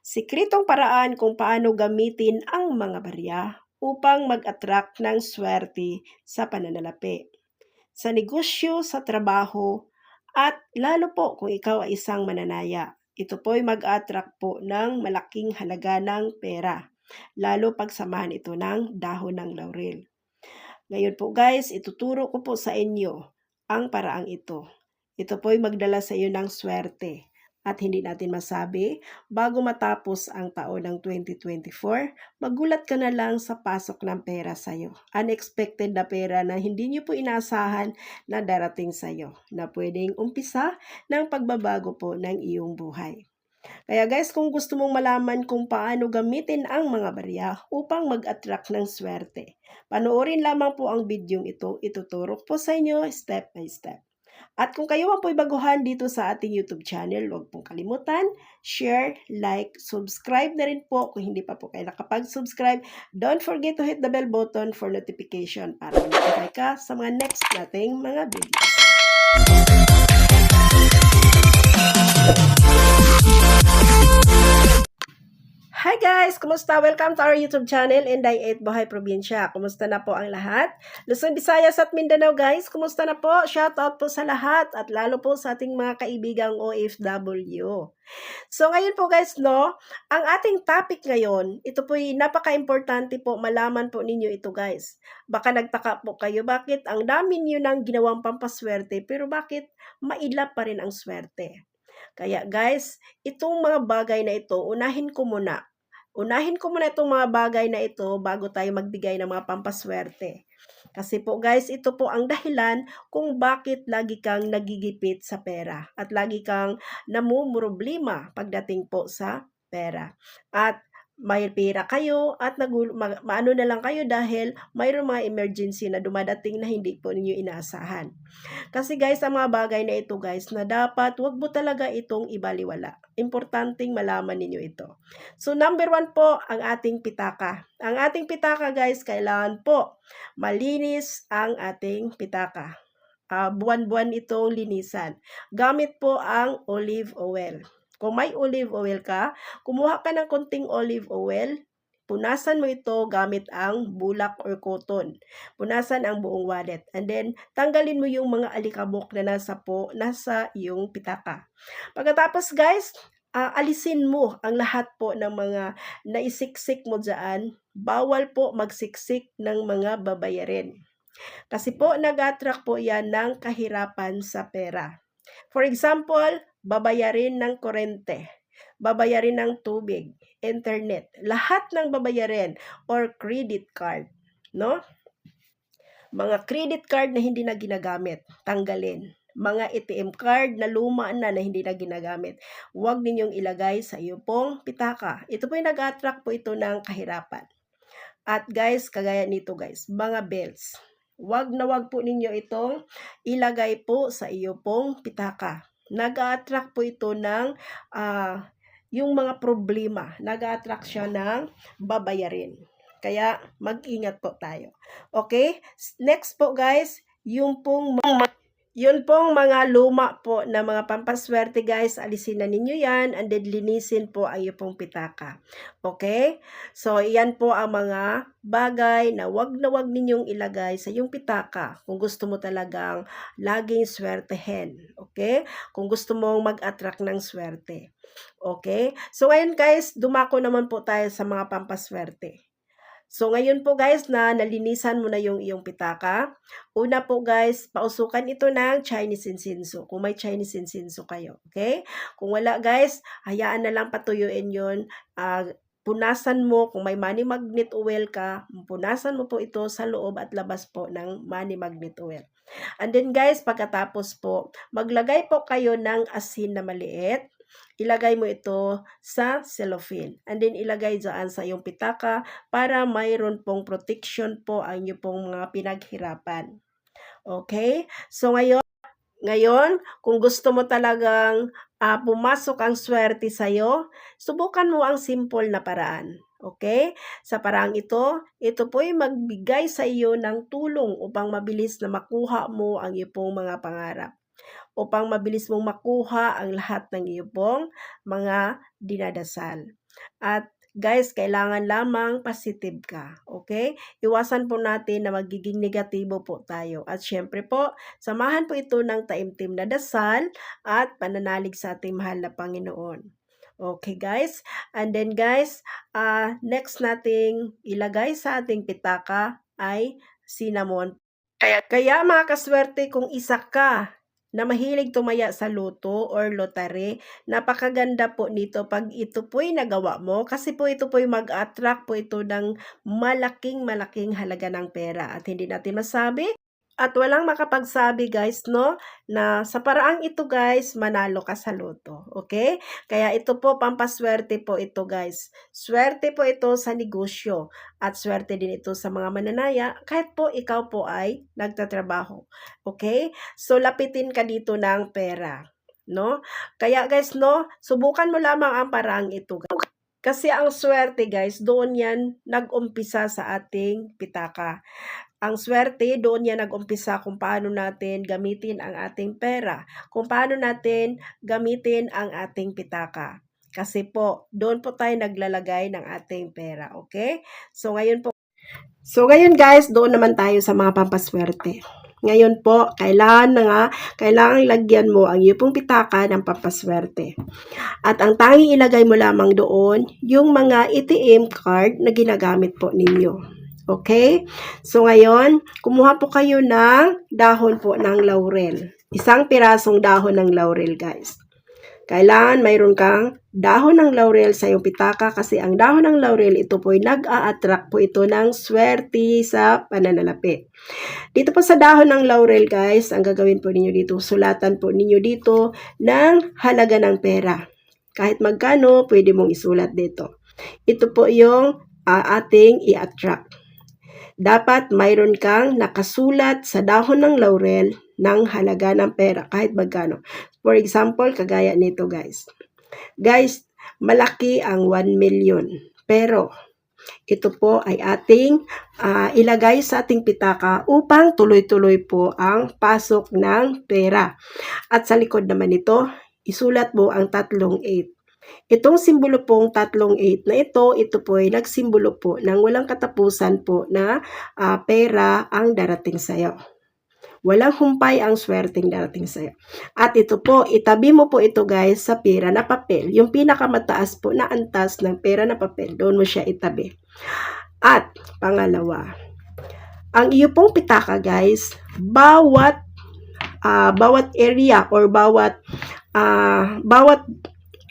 Sikretong paraan kung paano gamitin ang mga barya upang mag-attract ng swerte sa pananalapi. Sa negosyo, sa trabaho, at lalo po kung ikaw ay isang mananaya. Ito po ay mag-attract po ng malaking halaga ng pera. Lalo pagsamahan ito ng dahon ng laurel. Ngayon po guys, ituturo ko po sa inyo ang paraang ito. Ito po ay magdala sa iyo ng swerte at hindi natin masabi, bago matapos ang taon ng 2024, magulat ka na lang sa pasok ng pera sa iyo. Unexpected na pera na hindi niyo po inasahan na darating sa iyo, na pwedeng umpisa ng pagbabago po ng iyong buhay. Kaya guys, kung gusto mong malaman kung paano gamitin ang mga barya upang mag-attract ng swerte, panoorin lamang po ang bidyong ito. Ituturo po sa inyo step by step. At kung kayo man po'y baguhan dito sa ating YouTube channel, huwag pong kalimutan, share, like, subscribe na rin po kung hindi pa po kayo nakapag-subscribe. Don't forget to hit the bell button for notification para notify ka sa mga next nating mga videos. Hi guys! Kumusta? Welcome to our YouTube channel, Inday 8 Bahay Probinsya. Kumusta na po ang lahat? Luzon, Visayas at Mindanao guys, kumusta na po? Shout out po sa lahat at lalo po sa ating mga kaibigang OFW. So ngayon po guys, no, ang ating topic ngayon, ito po napaka-importante po, malaman po ninyo ito guys. Baka nagtaka po kayo, bakit ang dami niyo nang ginawang pampaswerte, pero bakit mailap pa rin ang swerte? Kaya guys, itong mga bagay na ito, unahin ko muna. Unahin ko muna itong mga bagay na ito bago tayo magbigay ng mga pampaswerte. Kasi po guys, ito po ang dahilan kung bakit lagi kang nagigipit sa pera at lagi kang namumroblema pagdating po sa pera. At may pera kayo at nagul- ma- maano na lang kayo dahil mayroong mga emergency na dumadating na hindi po ninyo inaasahan. Kasi guys, ang mga bagay na ito guys, na dapat wag mo talaga itong ibaliwala. Importanteng malaman ninyo ito. So number one po, ang ating pitaka. Ang ating pitaka guys, kailangan po malinis ang ating pitaka. Ah, buwan-buwan itong linisan. Gamit po ang olive oil. Kung may olive oil ka, kumuha ka ng konting olive oil, punasan mo ito gamit ang bulak or cotton. Punasan ang buong wallet. And then, tanggalin mo yung mga alikabok na nasa po, nasa iyong pitaka. Pagkatapos guys, ah, alisin mo ang lahat po ng mga naisiksik mo dyan. Bawal po magsiksik ng mga babayarin. Kasi po, nag-attract po yan ng kahirapan sa pera. For example, babayarin ng kurente, babayarin ng tubig, internet, lahat ng babayarin or credit card, no? Mga credit card na hindi na ginagamit, tanggalin. Mga ATM card na luma na na hindi na ginagamit, huwag ninyong ilagay sa iyo pong pitaka. Ito po yung nag-attract po ito ng kahirapan. At guys, kagaya nito guys, mga bills. Huwag na huwag po ninyo itong ilagay po sa iyo pong pitaka nag-attract po ito ng ah, yung mga problema. Nag-attract siya ng babayarin. Kaya mag-ingat po tayo. Okay? Next po guys, yung pong yun pong mga luma po na mga pampaswerte guys, alisin na ninyo yan and then linisin po ang iyo pong pitaka. Okay? So, yan po ang mga bagay na wag na wag ninyong ilagay sa yung pitaka kung gusto mo talagang laging swertehin. Okay? Kung gusto mong mag-attract ng swerte. Okay? So, ngayon guys, dumako naman po tayo sa mga pampaswerte. So, ngayon po guys na nalinisan mo na yung iyong pitaka. Una po guys, pausukan ito ng Chinese insinso. Kung may Chinese insinso kayo. Okay? Kung wala guys, hayaan na lang patuyuin yun. Ah, punasan mo, kung may money magnet oil ka, punasan mo po ito sa loob at labas po ng money magnet oil. And then guys, pagkatapos po, maglagay po kayo ng asin na maliit. Ilagay mo ito sa cellophane. And then ilagay dyan sa iyong pitaka para mayroon pong protection po ang inyong pong mga pinaghirapan. Okay? So ngayon, ngayon, kung gusto mo talagang ah, pumasok ang swerte sa iyo, subukan mo ang simple na paraan. Okay? Sa parang ito, ito po ay magbigay sa iyo ng tulong upang mabilis na makuha mo ang iyong mga pangarap. Upang mabilis mong makuha ang lahat ng iyong pong mga dinadasal. At guys, kailangan lamang positive ka. Okay? Iwasan po natin na magiging negatibo po tayo. At syempre po, samahan po ito ng taimtim na dasal at pananalig sa ating mahal na Panginoon. Okay guys? And then guys, ah next nating ilagay sa ating pitaka ay cinnamon. Kaya- Kaya mga kaswerte kung isa ka na mahilig tumaya sa luto or lottery, napakaganda po nito pag ito po'y nagawa mo kasi po ito po'y mag-attract po ito ng malaking malaking halaga ng pera. At hindi natin masabi at walang makapagsabi guys no na sa paraang ito guys manalo ka sa loto okay? Kaya ito po pampaswerte po ito guys. Swerte po ito sa negosyo at swerte din ito sa mga mananaya kahit po ikaw po ay nagtatrabaho okay? So lapitin ka dito ng pera no? Kaya guys no subukan mo lamang ang paraang ito guys. kasi ang swerte guys doon yan nag-umpisa sa ating pitaka ang swerte, doon yan nag-umpisa kung paano natin gamitin ang ating pera, kung paano natin gamitin ang ating pitaka. Kasi po, doon po tayo naglalagay ng ating pera, okay? So, ngayon po, so ngayon guys, doon naman tayo sa mga pampaswerte. Ngayon po, kailangan na nga, kailangan lagyan mo ang iyong pitaka ng pampaswerte. At ang tanging ilagay mo lamang doon, yung mga ATM card na ginagamit po ninyo. Okay? So ngayon, kumuha po kayo ng dahon po ng laurel. Isang pirasong dahon ng laurel, guys. Kailangan mayroon kang dahon ng laurel sa iyong pitaka kasi ang dahon ng laurel ito po ay nag-a-attract po ito ng swerte sa pananalapi. Dito po sa dahon ng laurel guys, ang gagawin po ninyo dito, sulatan po ninyo dito ng halaga ng pera. Kahit magkano, pwede mong isulat dito. Ito po yung ah, ating i-attract dapat mayroon kang nakasulat sa dahon ng laurel ng halaga ng pera kahit magkano. For example, kagaya nito guys. Guys, malaki ang 1 million. Pero ito po ay ating ah, ilagay sa ating pitaka upang tuloy-tuloy po ang pasok ng pera. At sa likod naman ito, isulat mo ang tatlong 8. Itong simbolo pong tatlong 8 na ito, ito po ay nagsimbolo po ng walang katapusan po na ah, pera ang darating sa iyo. Walang humpay ang swerteng darating sa iyo. At ito po, itabi mo po ito guys sa pera na papel. Yung pinakamataas po na antas ng pera na papel, doon mo siya itabi. At pangalawa, ang iyo pong pitaka guys, bawat ah, bawat area or bawat ah, bawat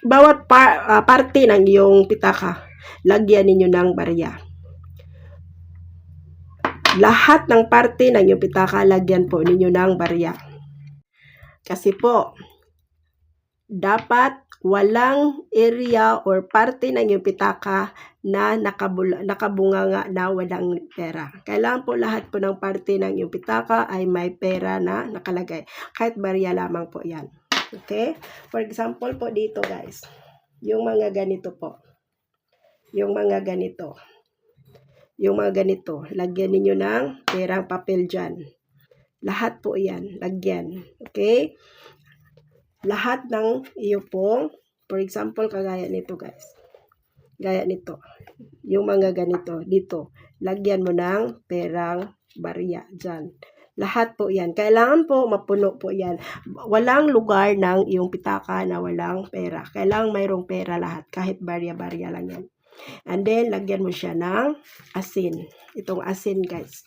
bawat par, ah, parte ng iyong pitaka, lagyan ninyo ng barya. Lahat ng parte ng iyong pitaka, lagyan po ninyo ng barya. Kasi po, dapat walang area or parte ng iyong pitaka na nakabula, nakabunganga na walang pera. Kailangan po lahat po ng parte ng iyong pitaka ay may pera na nakalagay. Kahit barya lamang po yan. Okay? For example po dito guys, yung mga ganito po. Yung mga ganito. Yung mga ganito, lagyan ninyo ng perang papel dyan. Lahat po yan, lagyan. Okay? Lahat ng iyo pong, for example, kagaya nito guys. Gaya nito. Yung mga ganito, dito. Lagyan mo ng perang barya dyan. Lahat po yan. Kailangan po mapuno po yan. Walang lugar ng iyong pitaka na walang pera. Kailangan mayroong pera lahat. Kahit barya-barya lang yan. And then, lagyan mo siya ng asin. Itong asin, guys.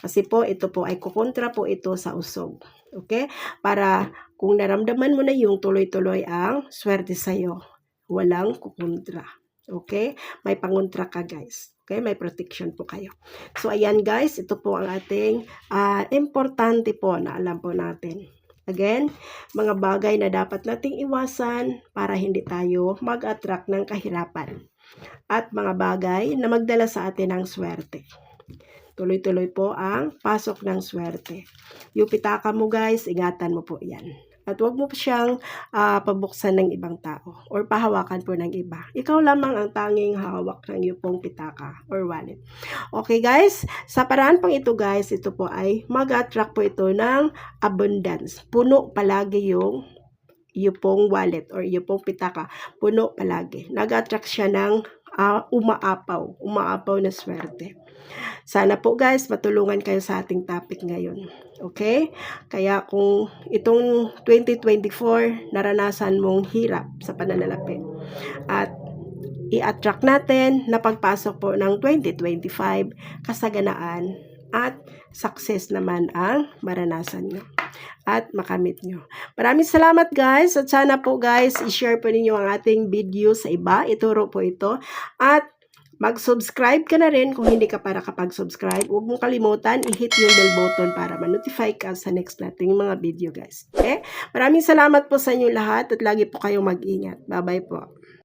Kasi po, ito po ay kukontra po ito sa usog. Okay? Para kung naramdaman mo na yung tuloy-tuloy ang swerte sa'yo, walang kukontra. Okay? May pangontra ka, guys. Okay? May protection po kayo. So, ayan, guys. Ito po ang ating ah, importante po na alam po natin. Again, mga bagay na dapat nating iwasan para hindi tayo mag-attract ng kahirapan at mga bagay na magdala sa atin ng swerte. Tuloy-tuloy po ang pasok ng swerte. Yung pitaka mo guys, ingatan mo po yan. At huwag mo siyang ah, pabuksan ng ibang tao or pahawakan po ng iba. Ikaw lamang ang tanging hawak ng iyong pong pitaka or wallet. Okay guys, sa paraan pang ito guys, ito po ay mag-attract po ito ng abundance. Puno palagi yung yung pong wallet or yung pong pitaka. Puno palagi. Nag-attract siya ng ah, umaapaw. Umaapaw na swerte. Sana po guys, matulungan kayo sa ating topic ngayon. Okay? Kaya kung itong 2024, naranasan mong hirap sa pananalapi at i-attract natin na pagpasok po ng 2025, kasaganaan at success naman ang maranasan nyo at makamit nyo. Maraming salamat guys at sana po guys i-share po ninyo ang ating video sa iba. Ituro po ito at mag-subscribe ka na rin kung hindi ka para kapag-subscribe. Huwag mong kalimutan i-hit yung bell button para ma-notify ka sa next nating mga video guys. Okay? Maraming salamat po sa inyo lahat at lagi po kayong mag-ingat. Bye-bye po.